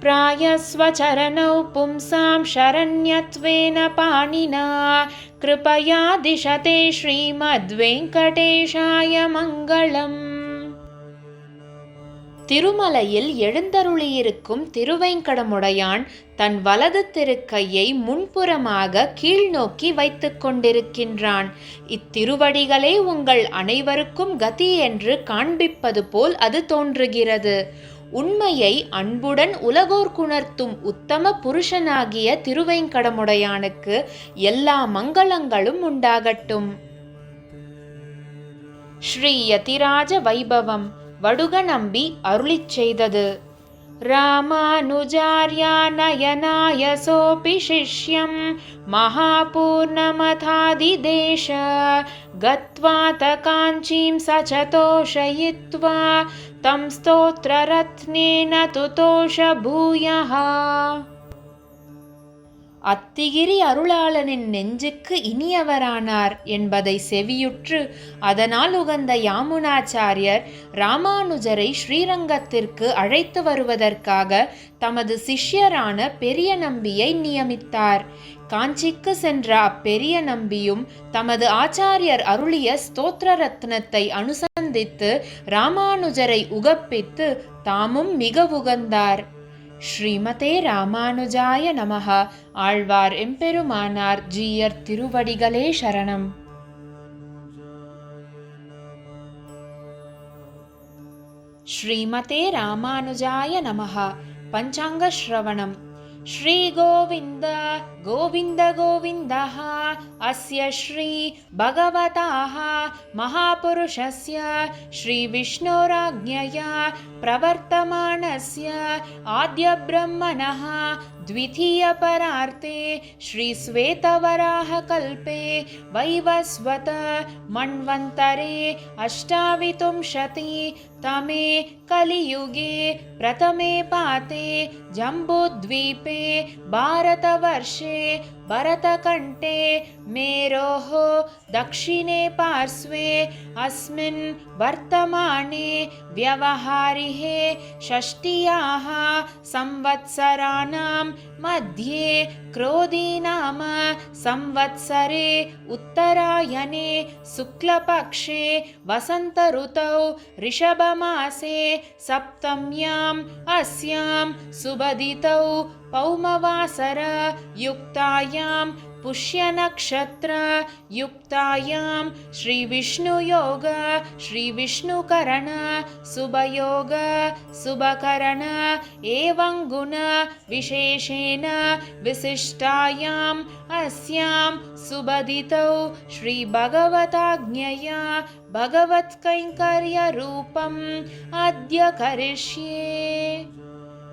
प्रायस्वचरणौ पुंसां शरण्यत्वेन पाणिना कृपया दिशते श्रीमद्वेङ्कटेशाय मङ्गलम् திருமலையில் எழுந்தருளியிருக்கும் திருவேங்கடமுடையான் தன் வலது திருக்கையை முன்புறமாக கீழ்நோக்கி வைத்துக் கொண்டிருக்கின்றான் இத்திருவடிகளே உங்கள் அனைவருக்கும் கதி என்று காண்பிப்பது போல் அது தோன்றுகிறது உண்மையை அன்புடன் உலகோர்க்குணர்த்தும் உத்தம புருஷனாகிய திருவேங்கடமுடையானுக்கு எல்லா மங்களங்களும் உண்டாகட்டும். ஸ்ரீ யதிராஜ வைபவம் வடுக நம்பி அருளிச் செய்தது. रामानुजार्या नयनाय सोऽपि शिष्यं महापूर्णमथादिदेश गत्वा त काञ्चीं स च तोषयित्वा तं स्तोत्ररत्नेन तुतोष भूयः அத்திகிரி அருளாளனின் நெஞ்சுக்கு இனியவரானார் என்பதை செவியுற்று அதனால் உகந்த யாமுனாச்சாரியர் ராமானுஜரை ஸ்ரீரங்கத்திற்கு அழைத்து வருவதற்காக தமது சிஷ்யரான பெரிய நம்பியை நியமித்தார். காஞ்சிக்கு சென்ற அப்பெரிய நம்பியும் தமது ஆச்சாரியர் அருளிய ஸ்தோத்திர ரத்னத்தை அனுசந்தித்து ராமானுஜரை உகப்பித்து தாமும் மிக உகந்தார். ஸ்ரீமதே ராமானுஜாய நமக ஆழ்வார் எம்பெருமானார் ஜீயர் திருவடிகளே சரணம் ஸ்ரீமதே ராமானுஜாய நமக பஞ்சாங்க ஸ்ரவணம் श्रीगोविन्द गोविन्द गोविन्दः अस्य श्री भगवताः महापुरुषस्य श्रीविष्णोराज्ञया प्रवर्तमानस्य आद्यब्रह्मणः द्वितीयपरार्ते श्रीश्वेतवराहकल्पे वैवस्वत मन्वन्तरे अष्टाविंशति तमे कलियुगे प्रथमे पाते जम्बूद्वीपे भारतवर्षे भरतकण्ठे मेरोः दक्षिणे पार्श्वे अस्मिन् वर्तमाने व्यवहारिहे षष्ट्याः संवत्सराणां मध्ये क्रोधीनाम संवत्सरे उत्तरायणे शुक्लपक्षे वसन्तऋतौ ऋषभमासे सप्तम्याम् अस्यां सुबदितौ पौमवासर युक्तायां पुष्यनक्षत्रयुक्तायां श्रीविष्णुयोग श्रीविष्णुकरण शुभयोग शुभकरण एवं गुण विशेषेण विशिष्टायाम् अस्यां सुबदितौ श्रीभगवताज्ञया भगवत्कैङ्कर्यरूपम् अद्य करिष्ये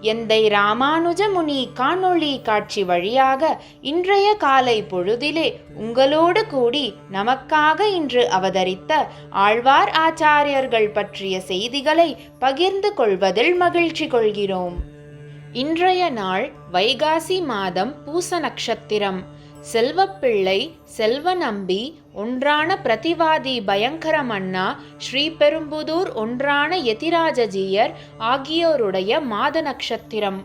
எந்தை ராமானுஜ முனி காணொளி காட்சி வழியாக இன்றைய காலை பொழுதிலே உங்களோடு கூடி நமக்காக இன்று அவதரித்த ஆழ்வார் ஆச்சாரியர்கள் பற்றிய செய்திகளை பகிர்ந்து கொள்வதில் மகிழ்ச்சி கொள்கிறோம். இன்றைய நாள் வைகாசி மாதம் பூச நட்சத்திரம். செல்வப்பிள்ளை செல்வநம்பி ஒன்றான பிரதிவாதி பயங்கரமண்ணா ஸ்ரீபெரும்புதூர் ஒன்றான எதிராஜஜீயர் ஆகியோருடைய மாத நட்சத்திரம்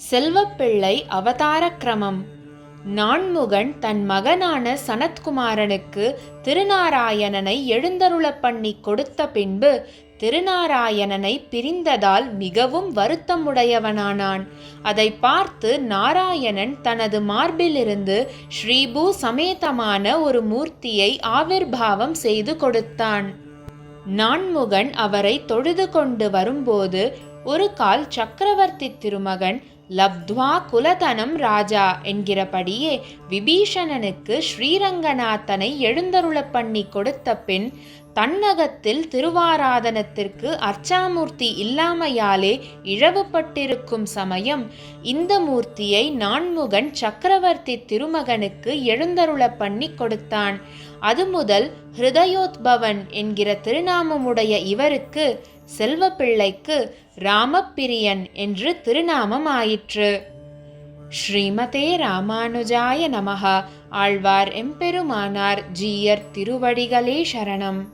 செல்வப்பிள்ளை அவதார கிரமம் நான்முகன் தன் மகனான சனத்குமாரனுக்கு திருநாராயணனை எழுந்தருளப் பண்ணி கொடுத்த பின்பு திருநாராயணனை பிரிந்ததால் மிகவும் வருத்தமுடையவனானான். அதை பார்த்து நாராயணன் தனது மார்பிலிருந்து ஸ்ரீபூ சமேதமான ஒரு மூர்த்தியை ஆவிர்பாவம் செய்து கொடுத்தான். நான்முகன் அவரை தொழுது கொண்டு வரும்போது ஒரு கால் சக்கரவர்த்தி திருமகன் லப்த்வா குலதனம் ராஜா என்கிறபடியே விபீஷணனுக்கு ஸ்ரீரங்கநாதனை எழுந்தருளப் பண்ணி கொடுத்த பின் தன்னகத்தில் திருவாராதனத்திற்கு அர்ச்சாமூர்த்தி இல்லாமையாலே இழவுபட்டிருக்கும் சமயம் இந்த மூர்த்தியை நான்முகன் சக்கரவர்த்தி திருமகனுக்கு எழுந்தருள பண்ணி கொடுத்தான். அது முதல் ஹிருதயோத்பவன் என்கிற திருநாமமுடைய இவருக்கு செல்வப்பிள்ளைக்கு ராமப்பிரியன் என்று திருநாமம் ஆயிற்று. ஸ்ரீமதே ராமானுஜாய நமஹா. ஆழ்வார் எம்பெருமானார் ஜீயர் திருவடிகளே சரணம்.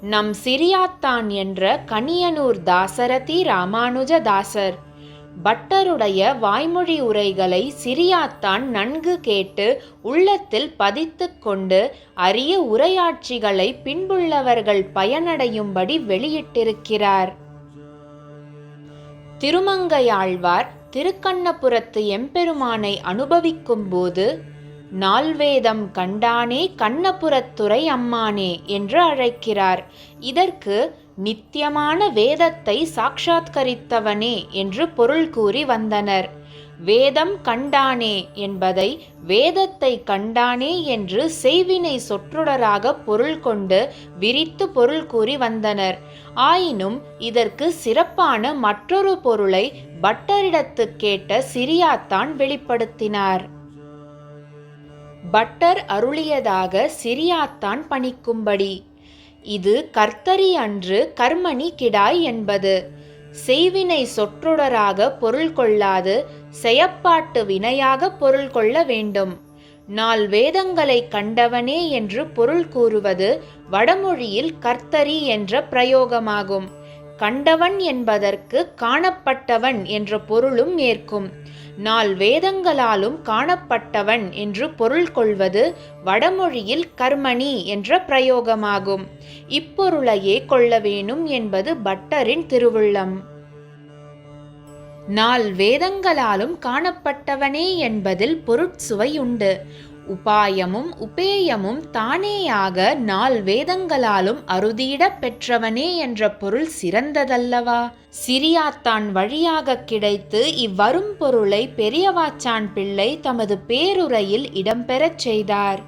நம் சிறியாத்தான் என்ற கனியனூர் தாசரதி ராமானுஜ தாசர். பட்டருடைய வாய்மொழி உரைகளை சிறியாத்தான் நன்கு கேட்டு உள்ளத்தில் பதித்து கொண்டு அரிய உரையாட்சிகளை பின்புள்ளவர்கள் பயனடையும்படி வெளியிட்டிருக்கிறார். திருமங்கையாழ்வார் திருக்கண்ணபுரத்து எம்பெருமானை அனுபவிக்கும் போது நால்வேதம் கண்டானே கண்ணபுரத்துறை அம்மானே என்று அழைக்கிறார். இதற்கு நித்தியமான வேதத்தை சாட்சாத்கரித்தவனே என்று பொருள் கூறி வந்தனர். வேதம் கண்டானே என்பதை வேதத்தை கண்டானே என்று செய்வினை சொற்றொடராக பொருள் கொண்டு விரித்து பொருள் கூறி வந்தனர். ஆயினும் இதற்கு சிறப்பான மற்றொரு பொருளை பட்டரிடத்து கேட்ட சிரியாத்தான் வெளிப்படுத்தினார். பட்டர் அருளியதாக சிரியாத்தான் பணிக்கும்படி. இது கர்த்தரி அன்று கர்மணி கிடாய் என்பது. செய்வினை சொற்றொடராக பொருள் கொள்ளாது செயப்பாட்டு வினையாக பொருள் கொள்ள வேண்டும். நாள் வேதங்களை கண்டவனே என்று பொருள் கூறுவது வடமொழியில் கர்த்தரி என்ற பிரயோகமாகும். கண்டவன் என்பதற்கு காணப்பட்டவன் என்ற பொருளும் ஏற்கும். நால் வேதங்களாலும் காணப்பட்டவன் என்று பொருள் கொள்வது வடமொழியில் கர்மணி என்ற பிரயோகமாகும். இப்பொருளையே கொள்ள வேணும் என்பது பட்டரின் திருவுள்ளம். நால் வேதங்களாலும் காணப்பட்டவனே என்பதில் பொருட்சுவை உண்டு உபாயமும் உபேயமும் தானேயாக நால் வேதங்களாலும் அறுதியிடப் பெற்றவனே என்ற பொருள் சிறந்ததல்லவா? சிறியாத்தான் வழியாக கிடைத்து இவ்வரும் பொருளை பெரியவாச்சான் பிள்ளை தமது பேருரையில் இடம்பெறச் செய்தார்.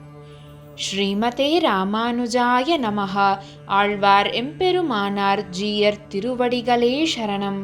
ஸ்ரீமதே ராமானுஜாய நமஹா. ஆழ்வார் எம்பெருமானார் ஜீயர் திருவடிகளே சரணம்.